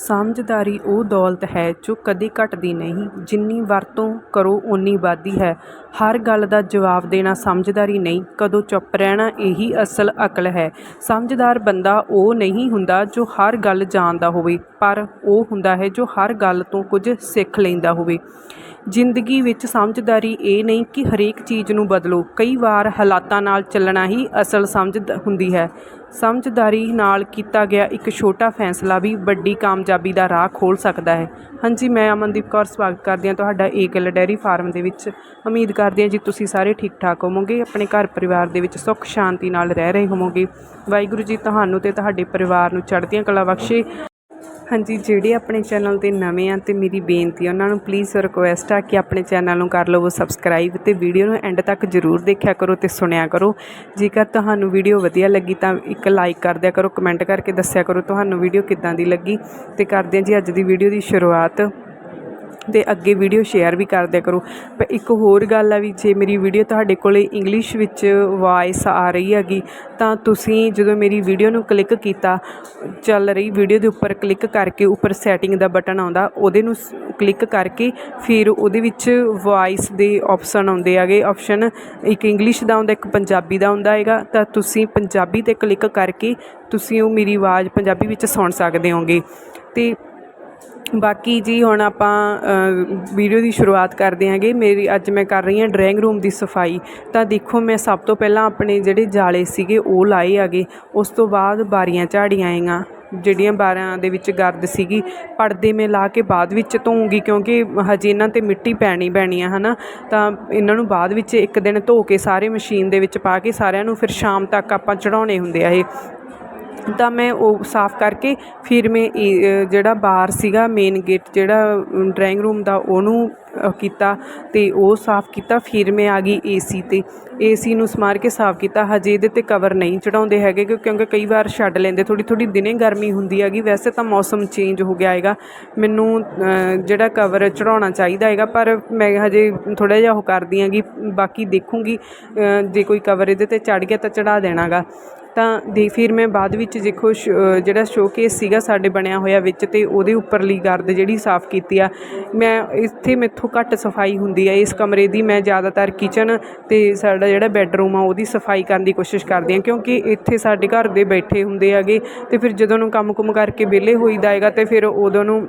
ਸਮਝਦਾਰੀ ਉਹ ਦੌਲਤ ਹੈ ਜੋ ਕਦੇ ਘਟਦੀ ਨਹੀਂ, ਜਿੰਨੀ ਵਰਤੋਂ ਕਰੋ ਓਨੀ ਵੱਧਦੀ ਹੈ। ਹਰ ਗੱਲ ਦਾ ਜਵਾਬ ਦੇਣਾ ਸਮਝਦਾਰੀ ਨਹੀਂ, ਕਦੋਂ ਚੁੱਪ ਰਹਿਣਾ ਇਹੀ ਅਸਲ ਅਕਲ ਹੈ। ਸਮਝਦਾਰ ਬੰਦਾ ਉਹ ਨਹੀਂ ਹੁੰਦਾ ਜੋ ਹਰ ਗੱਲ ਜਾਣਦਾ ਹੋਵੇ, ਪਰ ਉਹ ਹੁੰਦਾ ਹੈ ਜੋ ਹਰ ਗੱਲ ਤੋਂ ਕੁਝ ਸਿੱਖ ਲੈਂਦਾ ਹੋਵੇ। ਜ਼ਿੰਦਗੀ ਵਿੱਚ ਸਮਝਦਾਰੀ ਇਹ ਨਹੀਂ ਕਿ ਹਰੇਕ ਚੀਜ਼ ਨੂੰ ਬਦਲੋ। ਕਈ ਵਾਰ ਹਾਲਾਤਾਂ ਨਾਲ ਚੱਲਣਾ ਹੀ ਅਸਲ ਸਮਝ ਹੁੰਦੀ ਹੈ। ਸਮਝਦਾਰੀ ਨਾਲ ਕੀਤਾ ਗਿਆ ਇੱਕ ਛੋਟਾ ਫੈਸਲਾ ਵੀ ਵੱਡੀ ਕਾਮਯਾਬੀ ਦਾ ਰਾਹ ਖੋਲ੍ਹ ਸਕਦਾ ਹੈ। ਹਾਂਜੀ, ਮੈਂ ਅਮਨਦੀਪ ਕੌਰ, ਸਵਾਗਤ ਕਰਦੀ ਹਾਂ ਤੁਹਾਡਾ ਏਕਲ ਡੈਰੀ ਫਾਰਮ ਦੇ ਵਿੱਚ। ਉਮੀਦ ਕਰਦੀ ਹਾਂ ਜੀ ਤੁਸੀਂ ਸਾਰੇ ਠੀਕ ਠਾਕ ਹੋਵੋਗੇ, ਆਪਣੇ ਘਰ ਪਰਿਵਾਰ ਦੇ ਵਿੱਚ ਸੁੱਖ, ਸ਼ਾਂਤੀ ਨਾਲ ਰਹਿ ਰਹੇ ਹੋਵੋਗੇ। ਵਾਹਿਗੁਰੂ ਜੀ, ਤੁਹਾਨੂੰ ਤੇ ਤੁਹਾਡੇ ਪਰਿਵਾਰ ਨੂੰ ਚੜ੍ਹਦੀਆਂ ਕਲਾ ਬਖਸ਼ੇ। ਹਾਂਜੀ, ਜਿਹੜੇ ਆਪਣੇ ਚੈਨਲ ਤੇ ਨਵੇਂ ਆ ਤੇ ਮੇਰੀ ਬੇਨਤੀ ਆ, ਉਹਨਾਂ ਨੂੰ ਪਲੀਜ਼ ਰਿਕੁਐਸਟ ਆ ਕਿ ਆਪਣੇ ਚੈਨਲ ਨੂੰ ਕਰ ਲਵੋ ਸਬਸਕ੍ਰਾਈਬ ਤੇ ਵੀਡੀਓ ਨੂੰ ਐਂਡ ਤੱਕ ਜਰੂਰ ਦੇਖਿਆ ਕਰੋ ਤੇ ਸੁਣਿਆ ਕਰੋ। ਜੇਕਰ ਤੁਹਾਨੂੰ ਵੀਡੀਓ ਵਧੀਆ ਲੱਗੀ ਤਾਂ ਇੱਕ ਲਾਈਕ ਕਰ ਦਿਆ ਕਰੋ ਕਮੈਂਟ ਕਰਕੇ ਦੱਸਿਆ ਕਰੋ ਤੁਹਾਨੂੰ ਵੀਡੀਓ ਕਿੱਦਾਂ ਦੀ ਲੱਗੀ ਤੇ ਕਰਦੇ ਹਾਂ ਜੀ ਅੱਜ ਦੀ ਵੀਡੀਓ ਦੀ ਸ਼ੁਰੂਆਤ। ਅਤੇ ਅੱਗੇ ਵੀਡੀਓ ਸ਼ੇਅਰ ਵੀ ਕਰ ਦਿਆ ਕਰੋ। ਪਰ ਇੱਕ ਹੋਰ ਗੱਲ ਆ ਵੀ ਜੇ ਮੇਰੀ ਵੀਡੀਓ ਤੁਹਾਡੇ ਕੋਲ ਇੰਗਲਿਸ਼ ਵਿੱਚ ਵਾਇਸ ਆ ਰਹੀ ਹੈਗੀ, ਤਾਂ ਤੁਸੀਂ ਜਦੋਂ ਮੇਰੀ ਵੀਡੀਓ ਨੂੰ ਕਲਿੱਕ ਕੀਤਾ, ਚੱਲ ਰਹੀ ਵੀਡੀਓ ਦੇ ਉੱਪਰ ਕਲਿੱਕ ਕਰਕੇ ਉੱਪਰ ਸੈਟਿੰਗ ਦਾ ਬਟਨ ਆਉਂਦਾ, ਉਹਦੇ ਨੂੰ ਕਲਿੱਕ ਕਰਕੇ ਫਿਰ ਉਹਦੇ ਵਿੱਚ ਵਾਇਸ ਦੇ ਆਪਸ਼ਨ ਆਉਂਦੇ ਹੈਗੇ। ਆਪਸ਼ਨ ਇੱਕ ਇੰਗਲਿਸ਼ ਦਾ ਆਉਂਦਾ, ਇੱਕ ਪੰਜਾਬੀ ਦਾ ਆਉਂਦਾ ਹੈਗਾ। ਤਾਂ ਤੁਸੀਂ ਪੰਜਾਬੀ ਤੇ ਕਲਿੱਕ ਕਰਕੇ ਤੁਸੀਂ ਉਹ ਮੇਰੀ ਆਵਾਜ਼ ਪੰਜਾਬੀ ਵਿੱਚ ਸੁਣ ਸਕਦੇ ਹੋਗੇ। ਤੇ ਬਾਕੀ ਜੀ ਹੁਣ ਆਪਾਂ ਵੀਡੀਓ ਦੀ ਸ਼ੁਰੂਆਤ ਕਰਦੇ ਹਾਂਗੇ ਮੇਰੀ, ਅੱਜ ਮੈਂ ਕਰ ਰਹੀ ਹਾਂ ਡਰਾਇੰਗ ਰੂਮ ਦੀ ਸਫ਼ਾਈ। ਤਾਂ ਦੇਖੋ, ਮੈਂ ਸਭ ਤੋਂ ਪਹਿਲਾਂ ਆਪਣੇ ਜਿਹੜੇ ਜਾਲੇ ਸੀਗੇ, ਉਹ ਲਾਏ ਹੈਗੇ ਉਸ ਤੋਂ ਬਾਅਦ ਬਾਰੀਆਂ ਝਾੜੀਆਂ ਆਈਆਂ, ਜਿਹੜੀਆਂ ਬਾਰਾਂ ਦੇ ਵਿੱਚ ਗਰਦ ਸੀਗੀ। ਪਰਦੇ ਮੈਂ ਲਾ ਕੇ ਬਾਅਦ ਵਿੱਚ ਧੋਊਂਗੀ, ਕਿਉਂਕਿ ਹਜੇ ਇਹਨਾਂ ਤੇ ਮਿੱਟੀ ਪੈਣੀ ਪੈਣੀ ਆ, ਹਨਾ। ਤਾਂ ਇਹਨਾਂ ਨੂੰ ਬਾਅਦ ਵਿੱਚ ਇੱਕ ਦਿਨ ਧੋ ਕੇ ਸਾਰੇ ਮਸ਼ੀਨ ਦੇ ਵਿੱਚ ਪਾ ਕੇ ਸਾਰਿਆਂ ਨੂੰ ਫਿਰ ਸ਼ਾਮ ਤੱਕ ਆਪਾਂ ਚੜਾਉਣੇ ਹੁੰਦੇ ਆ ਇਹ। ਤਾਂ ਮੈਂ ਉਹ ਸਾਫ਼ ਕਰਕੇ ਫਿਰ ਮੈਂ ਇਹ, ਜਿਹੜਾ ਬਾਰ ਸੀਗਾ ਮੇਨ ਗੇਟ ਜਿਹੜਾ ਡਰਾਇੰਗ ਰੂਮ ਦਾ ਉਹਨੂੰ ਕੀਤਾ ਅਤੇ ਉਹ ਸਾਫ਼ ਕੀਤਾ। ਫਿਰ ਮੈਂ ਆ ਗਈ ਏ ਸੀ ਤੇ। ਏ ਸੀ ਨੂੰ ਸਮਾਰ ਕੇ ਸਾਫ਼ ਕੀਤਾ। ਹਜੇ ਇਹਦੇ ਤੇ ਕਵਰ ਨਹੀਂ ਚੜਾਉਂਦੇ ਹੈਗੇ ਕਿਉਂ- ਕਿਉਂਕਿ ਕਈ ਵਾਰ ਛੱਡ ਲੈਂਦੇ। ਥੋੜ੍ਹੀ ਥੋੜ੍ਹੀ ਦਿਨੇ ਗਰਮੀ ਹੁੰਦੀ ਹੈਗੀ। ਵੈਸੇ ਤਾਂ ਮੌਸਮ ਚੇਂਜ ਹੋ ਗਿਆ ਹੈਗਾ। ਮੈਨੂੰ ਜਿਹੜਾ ਕਵਰ ਚੜਾਉਣਾ ਚਾਹੀਦਾ ਹੈਗਾ ਪਰ ਮੈਂ ਹਜੇ ਥੋੜ੍ਹਾ ਜਿਹਾ ਉਹ ਕਰਦੀ ਹੈਗੀ। ਬਾਕੀ ਦੇਖੂੰਗੀ ਜੇ ਕੋਈ ਕਵਰ ਇਹਦੇ ਤੇ ਚੜ ਗਿਆ ਤਾਂ ਚੜਾ ਦੇਣਾਗਾ। ਤਾਂ ਦੇ ਫਿਰ ਮੈਂ ਬਾਅਦ ਵਿੱਚ ਦੇਖੋ ਸ਼- ਅ, ਜਿਹੜਾ ਸ਼ੋਕੇਸ ਸੀਗਾ ਸਾਡੇ ਬਣਿਆ ਹੋਇਆ ਵਿੱਚ ਅਤੇ ਉਹਦੇ ਉੱਪਰਲੀ ਗਰਦ ਜਿਹੜੀ ਸਾਫ਼ ਕੀਤੀ ਆ। ਮੈਂ ਇੱਥੇ ਮੈਥੋਂ ਘੱਟ ਸਫ਼ਾਈ ਹੁੰਦੀ ਹੈ ਇਸ ਕਮਰੇ ਦੀ ਮੈਂ ਜ਼ਿਆਦਾਤਰ ਕਿਚਨ ਅਤੇ ਸਾਡਾ ਜਿਹੜਾ ਬੈੱਡਰੂਮ ਆ ਉਹਦੀ ਸਫ਼ਾਈ ਕਰਨ ਦੀ ਕੋਸ਼ਿਸ਼ ਕਰਦੀ ਹਾਂ ਕਿਉਂਕਿ ਇੱਥੇ ਸਾਡੇ ਘਰ ਦੇ ਬੈਠੇ ਹੁੰਦੇ ਹੈਗੇ ਅਤੇ ਫਿਰ ਜਦੋਂ ਨੂੰ ਕੰਮ ਕੁਮ ਕਰਕੇ ਵਿਹਲੇ ਹੋਈਦਾ ਹੈਗਾ ਅਤੇ ਫਿਰ ਉਦੋਂ ਨੂੰ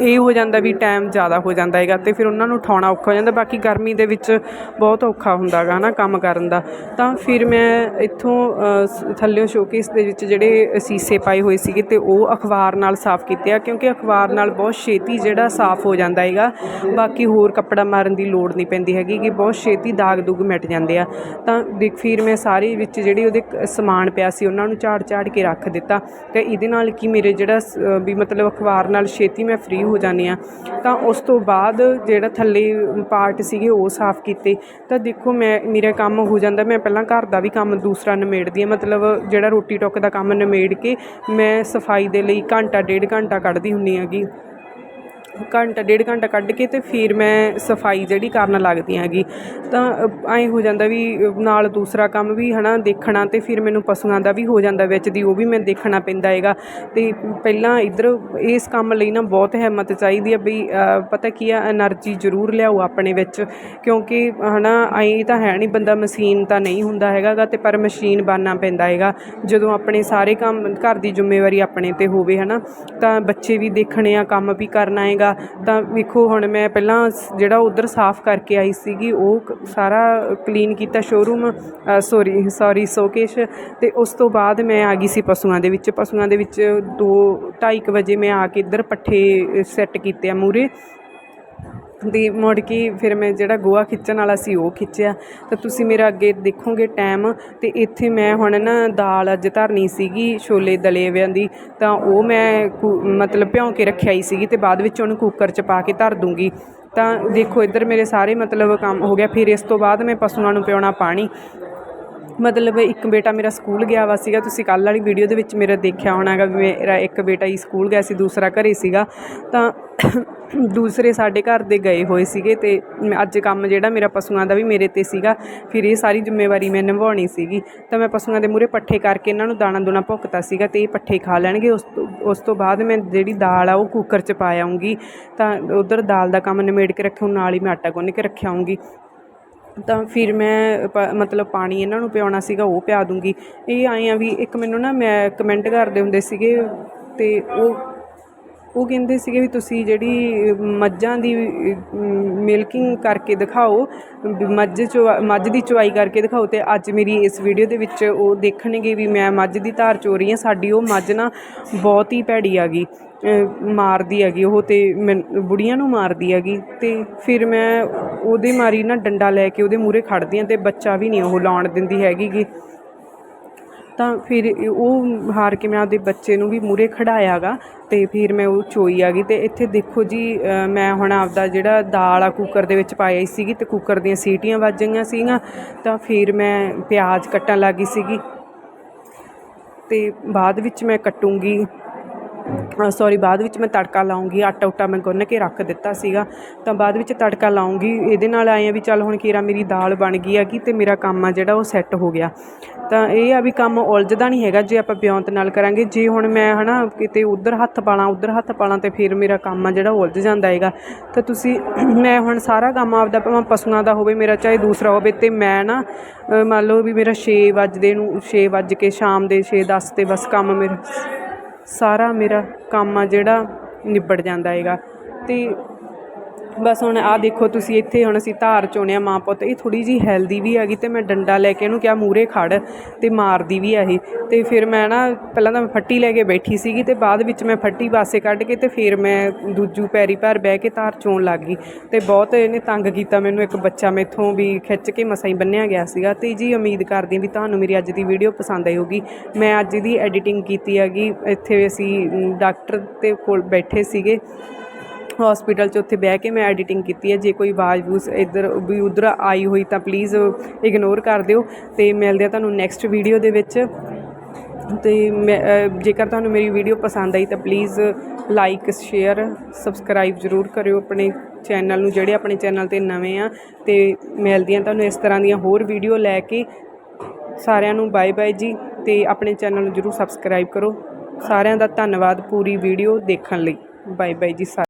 ਇਹ ਹੋ ਜਾਂਦਾ ਵੀ ਟਾਈਮ ਜ਼ਿਆਦਾ ਹੋ ਜਾਂਦਾ ਹੈਗਾ ਤੇ ਫਿਰ ਉਹਨਾਂ ਨੂੰ ਉਠਾਉਣਾ ਔਖਾ ਹੋ ਜਾਂਦਾ ਬਾਕੀ ਗਰਮੀ ਦੇ ਵਿੱਚ ਬਹੁਤ ਔਖਾ ਹੁੰਦਾ ਹੈਗਾ ਨਾ ਕੰਮ ਕਰਨ ਦਾ। ਤਾਂ ਫਿਰ ਮੈਂ ਇੱਥੋਂ ਅ, ਸ- ਥੱਲਿਓਂ ਸ਼ੋਕੇਸ ਦੇ ਵਿੱਚ ਜਿਹੜੇ ਸੀਸੇ ਪਾਏ ਹੋਏ ਸੀਗੇ ਤੇ ਉਹ ਅਖਬਾਰ ਨਾਲ ਸਾਫ਼ ਕੀਤੇ ਆ ਕਿਉਂਕਿ ਅਖਬਾਰ ਨਾਲ ਬਹੁਤ ਛੇਤੀ ਜਿਹੜਾ ਸਾਫ਼ ਹੋ ਜਾਂਦਾ ਹੈਗਾ ਬਾਕੀ ਹੋਰ ਕੱਪੜਾ ਮਾਰਨ ਦੀ ਲੋੜ ਨਹੀਂ ਪੈਂਦੀ ਹੈਗੀ ਕਿ ਬਹੁਤ ਛੇਤੀ ਦਾਗ ਦੁਗ ਮਿਟ ਜਾਂਦੇ ਆ। ਤਾਂ ਦੇਖ ਫਿਰ ਮੈਂ ਸਾਰੇ ਵਿੱਚ ਜਿਹੜੀ ਉਹਦੇ ਸਮਾਨ ਪਿਆ ਸੀ ਉਹਨਾਂ ਨੂੰ ਝਾੜ ਝਾੜ ਕੇ ਰੱਖ ਦਿੱਤਾ। ਤੇ ਇਹਦੇ ਨਾਲ ਕੀ ਮੇਰੇ ਜਿਹੜਾ ਸ- ਵੀ ਮਤਲਬ ਅਖਬਾਰ ਨਾਲ ਛੇਤੀ ਮੈਂ ਫ੍ਰੀ ਹੋ ਜਾਂਦੀ ਆ ਤਾਂ ਉਸ ਤੋਂ ਬਾਅਦ ਜਿਹੜਾ ਥੱਲੇ ਪਾਰਟ ਸੀਗੇ ਉਹ ਸਾਫ਼ ਕੀਤੇ। ਤਾਂ ਦੇਖੋ ਮੈਂ, ਮੇਰਾ ਕੰਮ ਹੋ ਜਾਂਦਾ, ਮੈਂ ਪਹਿਲਾਂ ਘਰ ਦਾ ਵੀ ਕੰਮ ਦੂਸਰਾ ਨਿਮੇੜਦੀ ਆ ਮਤਲਬ ਜਿਹੜਾ ਰੋਟੀ ਟੋਕ ਦਾ ਕੰਮ ਨਿਮੇੜ ਕੇ ਮੈਂ ਸਫ਼ਾਈ ਦੇ ਲਈ ਘੰਟਾ, ਡੇਢ ਘੰਟਾ ਕੱਢਦੀ ਹੁੰਨੀ ਹੈਗੀ। ਘੰਟਾ, ਡੇਢ ਘੰਟਾ ਕੱਢ ਕੇ ਅਤੇ ਫਿਰ ਮੈਂ ਸਫ਼ਾਈ ਜਿਹੜੀ ਕਰਨ ਲੱਗਦੀ ਹਾਂਗੀ। ਤਾਂ ਐਂ ਹੋ ਜਾਂਦਾ ਵੀ ਨਾਲ ਦੂਸਰਾ ਕੰਮ ਵੀ ਹੈ ਨਾ ਦੇਖਣਾ ਅਤੇ ਫਿਰ ਮੈਨੂੰ ਪਸ਼ੂਆਂ ਦਾ ਵੀ ਹੋ ਜਾਂਦਾ ਵਿੱਚ ਦੀ, ਉਹ ਵੀ ਮੈਂ ਦੇਖਣਾ ਪੈਂਦਾ ਹੈਗਾ। ਅਤੇ ਪਹਿਲਾਂ ਇੱਧਰ ਇਸ ਕੰਮ ਲਈ ਨਾ ਬਹੁਤ ਹਿੰਮਤ ਚਾਹੀਦੀ ਹੈ ਵੀ ਪਤਾ ਕੀ ਆ એનર્ਜੀ ਜ਼ਰੂਰ ਲਿਆਓ ਆਪਣੇ ਵਿੱਚ। ਕਿਉਂਕਿ ਹੈ ਨਾ ਐਂ ਤਾਂ ਹੈ ਨਹੀਂ ਬੰਦਾ ਮਸ਼ੀਨ ਤਾਂ ਨਹੀਂ ਹੁੰਦਾ ਹੈਗਾਗਾ ਅਤੇ ਪਰ ਮਸ਼ੀਨ ਬਣਨਾ ਪੈਂਦਾ ਹੈਗਾ। ਜਦੋਂ ਆਪਣੇ ਸਾਰੇ ਕੰਮ, ਘਰ ਦੀ ਜ਼ਿੰਮੇਵਾਰੀ ਆਪਣੇ ਤੇ ਹੋਵੇ ਹੈ ਨਾ ਤਾਂ ਬੱਚੇ ਵੀ ਦੇਖਣੇ ਆ, ਕੰਮ ਵੀ ਕਰਨਾ ਹੈ ਤਾਂ ਵੇਖੋ ਹੁਣ ਮੈਂ ਪਹਿਲਾਂ ਜਿਹੜਾ ਉੱਧਰ ਸਾਫ਼ ਕਰਕੇ ਆਈ ਸੀਗੀ, ਉਹ ਸਾਰਾ ਕਲੀਨ ਕੀਤਾ ਸ਼ੋਰੂਮ ਸੋਰੀ ਸੌਰੀ ਸ਼ੋਕੇਸ਼ ਅਤੇ ਉਸ ਤੋਂ ਬਾਅਦ ਮੈਂ ਆ ਗਈ ਸੀ ਪਸ਼ੂਆਂ ਦੇ ਵਿੱਚ। ਪਸ਼ੂਆਂ ਦੇ ਵਿੱਚ ਦੋ, ਢਾਈ ਕੁ ਵਜੇ ਮੈਂ ਆ ਕੇ ਇੱਧਰ ਪੱਠੇ ਸੈੱਟ ਕੀਤੇ ਆ ਮੂਹਰੇ ਤੇ ਮੁੜ ਕੇ ਫਿਰ ਮੈਂ ਜਿਹੜਾ ਗੋਹਾ ਖਿੱਚਣ ਵਾਲਾ ਸੀ ਉਹ ਖਿੱਚਿਆ। ਤਾਂ ਤੁਸੀਂ ਮੇਰਾ ਅੱਗੇ ਦੇਖੋਗੇ ਟਾਈਮ ਅਤੇ ਇੱਥੇ ਮੈਂ ਹੁਣ ਨਾ ਦਾਲ ਅੱਜ ਧਰਨੀ ਸੀਗੀ ਛੋਲੇ ਦਲੇ ਵਿਆਂ ਦੀ। ਤਾਂ ਉਹ ਮੈਂ ਕੁ- ਮਤਲਬ ਭਿਉਂ ਕੇ ਰੱਖਿਆ ਹੀ ਸੀਗੀ ਅਤੇ ਬਾਅਦ ਵਿੱਚ ਉਹਨੂੰ ਕੁੱਕਰ 'ਚ ਪਾ ਕੇ ਧਰ ਦੂੰਗੀ। ਤਾਂ ਦੇਖੋ ਇੱਧਰ ਮੇਰੇ ਸਾਰੇ ਮਤਲਬ ਕੰਮ ਹੋ ਗਿਆ। ਫਿਰ ਇਸ ਤੋਂ ਬਾਅਦ ਮੈਂ ਪਸ਼ੂਆਂ ਨੂੰ ਪਿਉਣਾ ਪਾਣੀ। ਮਤਲਬ ਇੱਕ ਬੇਟਾ ਮੇਰਾ ਸਕੂਲ ਗਿਆ ਵਾ ਸੀਗਾ, ਤੁਸੀਂ ਕੱਲ੍ਹ ਵਾਲੀ ਵੀਡੀਓ ਦੇ ਵਿੱਚ ਮੇਰਾ ਦੇਖਿਆ ਹੋਣਾ ਗਾ ਵੀ ਮੇਰਾ ਇੱਕ ਬੇਟਾ ਹੀ ਸਕੂਲ ਗਿਆ ਸੀ, ਦੂਸਰਾ ਘਰੇ ਸੀਗਾ। ਤਾਂ ਦੂਸਰੇ ਸਾਡੇ ਘਰ ਦੇ ਗਏ ਹੋਏ ਸੀਗੇ ਤੇ ਮੈਂ- ਅੱਜ ਕੰਮ ਜਿਹੜਾ ਮੇਰਾ ਪਸ਼ੂਆਂ ਦਾ ਵੀ ਮੇਰੇ ਤੇ ਸੀਗਾ, ਫਿਰ ਇਹ ਸਾਰੀ ਜ਼ਿੰਮੇਵਾਰੀ ਮੈਂ ਨਿਭਾਉਣੀ ਸੀਗੀ। ਤਾਂ ਮੈਂ ਪਸ਼ੂਆਂ ਦੇ ਮੂਹਰੇ ਪੱਠੇ ਕਰਕੇ ਇਹਨਾਂ ਨੂੰ ਦਾਣਾ ਦੂਣਾ ਭੁੱਕਤਾ ਸੀਗਾ ਤੇ ਇਹ ਪੱਠੇ ਖਾ ਲੈਣਗੇ। ਉਸ ਤੋਂ ਉਸ ਤੋਂ ਬਾਅਦ ਮੈਂ ਜਿਹੜੀ ਦਾਲ ਆ ਉਹ ਕੁੱਕਰ 'ਚ ਪਾ ਆਉਂਗੀ ਤਾਂ ਉਧਰ ਦਾਲ ਦਾ ਕੰਮ ਨਿਮੇੜ ਕੇ ਰੱਖਿਆ, ਨਾਲ ਹੀ ਮੈਂ ਆਟਾ ਗੁੰਨ ਕੇ ਰੱਖਿਆ ਆਉਂਗੀ ਤਾਂ ਫਿਰ ਮੈਂ ਪ- ਮਤਲਬ ਪਾਣੀ ਇਹਨਾਂ ਨੂੰ ਪਿਆਉਣਾ ਸੀਗਾ, ਉਹ ਪਿਆ ਦੂੰਗੀ। ਇਹ ਆਏ ਆ ਵੀ ਇੱਕ ਮੈਨੂੰ ਨਾ, ਮੈਂ ਕਮੈਂਟ ਕਰਦੇ ਹੁੰਦੇ ਸੀਗੇ ਅਤੇ ਉਹ ਉਹ ਕਹਿੰਦੇ ਸੀਗੇ ਵੀ ਤੁਸੀਂ ਜਿਹੜੀ ਮੱਝਾਂ ਦੀ ਮਿਲਕਿੰਗ ਕਰਕੇ ਦਿਖਾਓ ਮੱਝ ਚੋ, ਮੱਝ ਦੀ ਚੁਆਈ ਕਰਕੇ ਦਿਖਾਓ ਤੇ ਅੱਜ ਮੇਰੀ ਇਸ ਵੀਡੀਓ ਦੇ ਵਿੱਚ ਉਹ ਦੇਖਣਗੇ ਵੀ ਮੈਂ ਮੱਝ ਦੀ ਧਾਰ ਚੋ ਰਹੀ ਹਾਂ, ਸਾਡੀ ਉਹ ਮੱਝ ਨਾ ਬਹੁਤ ਹੀ ਭੈੜੀ ਹੈਗੀ, ਅਹ, ਮਾਰਦੀ ਹੈਗੀ, ਉਹ ਤੇ ਮੈਨ- ਬੁੜੀਆਂ ਨੂੰ ਮਾਰਦੀ ਹੈਗੀ ਤੇ ਫਿਰ ਮੈਂ ਉਹਦੇ ਮਾਰੀ ਨਾ ਡੰਡਾ ਲੈ ਕੇ ਉਹਦੇ ਮੂਹਰੇ ਖੜਦੀ ਹਾਂ ਤੇ ਬੱਚਾ ਵੀ ਨਹੀਂ ਉਹ ਲਾਉਣ ਦਿੰਦੀ ਹੈਗੀ ਗੀ। ਤਾਂ ਫਿਰ ਉਹ ਹਾਰ ਕੇ ਮੈਂ ਆਪਦੇ ਬੱਚੇ ਨੂੰ ਵੀ ਮੂਹਰੇ ਖੜਾਇਆ ਗਾ ਅਤੇ ਫਿਰ ਮੈਂ ਉਹ ਚੋਈ ਆ ਗਈ ਅਤੇ ਇੱਥੇ ਦੇਖੋ ਜੀ ਮੈਂ ਹੁਣ ਆਪਦਾ ਜਿਹੜਾ ਦਾਲ ਆ ਕੁੱਕਰ ਦੇ ਵਿੱਚ ਪਾਈ ਸੀਗੀ ਅਤੇ ਕੁੱਕਰ ਦੀਆਂ ਸੀਟੀਆਂ ਵੱਜ ਗਈਆਂ ਸੀਗੀਆਂ, ਤਾਂ ਫਿਰ ਮੈਂ ਪਿਆਜ਼ ਕੱਟਣ ਲੱਗੀ ਸੀਗੀ ਅਤੇ ਬਾਅਦ ਵਿੱਚ ਮੈਂ ਕੱਟੂੰਗੀ। ਸੋਰੀ ਬਾਅਦ ਵਿੱਚ ਮੈਂ ਤੜਕਾ ਲਾਉਂਗੀ, ਆਟਾ ਉਟਾ ਮੈਂ ਗੁੰਨ ਕੇ ਰੱਖ ਦਿੱਤਾ ਸੀਗਾ। ਤਾਂ ਬਾਅਦ ਵਿੱਚ ਤੜਕਾ ਲਾਉਂਗੀ, ਇਹਦੇ ਨਾਲ ਆਏ ਆ ਵੀ ਚੱਲ ਹੁਣ ਕੀਰਾ ਮੇਰੀ ਦਾਲ ਬਣ ਗਈ ਹੈਗੀ ਤੇ ਮੇਰਾ ਕੰਮ ਆ ਜਿਹੜਾ ਉਹ ਸੈੱਟ ਹੋ ਗਿਆ। ਤਾਂ ਇਹ ਆ ਵੀ ਕੰਮ ਉਲਝਦਾ ਨਹੀਂ ਹੈਗਾ, ਜੇ ਆਪਾਂ ਬਿਉਂਤ ਨਾਲ ਕਰਾਂਗੇ, ਜੇ ਹੁਣ ਮੈਂ ਹਨਾ ਕਿਤੇ ਉਧਰ ਹੱਥ ਪਾਲਾਂ, ਉਧਰ ਹੱਥ ਪਾਲਾਂ ਤੇ ਫਿਰ ਮੇਰਾ ਕੰਮ ਆ ਜਿਹੜਾ ਉਲਝ ਜਾਂਦਾ ਹੈਗਾ। ਤਾਂ ਤੁਸੀਂ, ਮੈਂ ਹੁਣ ਸਾਰਾ ਕੰਮ ਆਪਦਾ ਭਾਵੇਂ ਪਸ਼ੂਆਂ ਦਾ ਹੋਵੇ ਮੇਰਾ, ਚਾਹੇ ਦੂਸਰਾ ਹੋਵੇ ਤੇ ਮੈਂ ਨਾ ਮੰਨ ਲਓ ਵੀ ਮੇਰਾ 6 ਵਜੇ ਨੂੰ 6 ਵਜੇ ਕੇ ਸ਼ਾਮ ਦੇ 6 10 ਤੇ ਬਸ ਕੰਮ ਮੇਰਾ ਸਾਰਾ ਮੇਰਾ ਕੰਮ ਆ ਜਿਹੜਾ ਨਿਬੜ ਜਾਂਦਾ ਹੈਗਾ। ਅਤੇ ਬਸ ਹੁਣ ਆਹ ਦੇਖੋ ਤੁਸੀਂ ਇੱਥੇ ਹੁਣ ਅਸੀਂ ਧਾਰ ਚੋਣਿਆ ਮਾਂ ਪੁੱਤ, ਇਹ ਥੋੜੀ ਜੀ ਹੈਲਦੀ ਵੀ ਹੈਗੀ ਤੇ ਮੈਂ ਡੰਡਾ ਲੈ ਕੇ ਇਹਨੂੰ ਕਿਹਾ ਮੂਰੇ ਖੜ ਤੇ ਮਾਰਦੀ ਵੀ ਆ ਇਹ। ਤੇ ਫਿਰ ਮੈਂ ਨਾ ਪਹਿਲਾਂ ਤਾਂ ਫੱਟੀ ਲੈ ਕੇ ਬੈਠੀ ਸੀਗੀ ਤੇ ਬਾਅਦ ਵਿੱਚ ਮੈਂ ਫੱਟੀ ਪਾਸੇ ਕੱਢ ਕੇ ਤੇ ਫਿਰ ਮੈਂ ਦੂਜੂ ਪੈਰੀ ਪੈਰ ਬਹਿ ਕੇ ਧਾਰ ਚੋਣ ਲੱਗ ਗਈ। ਤੇ ਬਹੁਤ ਇਹਨੇ ਤੰਗ ਕੀਤਾ ਮੈਨੂੰ, ਇੱਕ ਬੱਚਾ ਮੈਥੋਂ ਵੀ ਖਿੱਚ ਕੇ ਮਸਾਂ ਹੀ ਬੰਨਿਆ ਗਿਆ ਸੀਗਾ ਤੇ ਜੀ ਉਮੀਦ ਕਰਦੀ ਹਾਂ ਵੀ ਤੁਹਾਨੂੰ ਮੇਰੀ ਅੱਜ ਦੀ ਵੀਡੀਓ ਪਸੰਦ ਆਈ ਹੋਗੀ ਮੈਂ ਅੱਜ ਦੀ ਐਡੀਟਿੰਗ ਕੀਤੀ ਹੈਗੀ, ਇੱਥੇ ਅਸੀਂ ਡਾਕਟਰ ਦੇ ਕੋਲ ਬੈਠੇ ਸੀਗੇ। ਹਸਪੀਟਲ 'ਚ ਉੱਥੇ ਬਹਿ ਕੇ ਮੈਂ ਐਡੀਟਿੰਗ ਕੀਤੀ ਹੈ। ਜੇ ਕੋਈ ਆਵਾਜ਼ ਵੂਸ ਇੱਧਰ ਵੀ ਉੱਧਰ ਆਈ ਹੋਈ ਤਾਂ ਪਲੀਜ਼ ਇਗਨੋਰ ਕਰ ਦਿਓ ਤੇ ਮਿਲਦੇ ਆ ਤੁਹਾਨੂੰ ਨੈਕਸਟ ਵੀਡੀਓ ਦੇ ਵਿੱਚ। ਤੇ ਮੈਂ ਜੇਕਰ ਤੁਹਾਨੂੰ ਮੇਰੀ ਵੀਡੀਓ ਪਸੰਦ ਆਈ ਤਾਂ ਪਲੀਜ਼ ਲਾਈਕ ਸ਼ੇਅਰ ਸਬਸਕ੍ਰਾਈਬ ਜ਼ਰੂਰ ਕਰਿਓ ਆਪਣੇ ਚੈਨਲ ਨੂੰ ਜਿਹੜੇ ਆਪਣੇ ਚੈਨਲ ਤੇ ਨਵੇਂ ਆ। ਤੇ ਮਿਲਦੀਆਂ ਤੁਹਾਨੂੰ ਇਸ ਤਰ੍ਹਾਂ ਦੀਆਂ ਹੋਰ ਵੀਡੀਓ ਲੈ ਕੇ। ਸਾਰਿਆਂ ਨੂੰ ਬਾਏ ਬਾਏ ਜੀ ਤੇ ਆਪਣੇ ਚੈਨਲ ਨੂੰ ਜ਼ਰੂਰ ਸਬਸਕ੍ਰਾਈਬ ਕਰੋ। ਸਾਰਿਆਂ ਦਾ ਧੰਨਵਾਦ ਪੂਰੀ ਵੀਡੀਓ ਦੇਖਣ ਲਈ। ਬਾਏ ਬਾਏ ਜੀ ਸਾ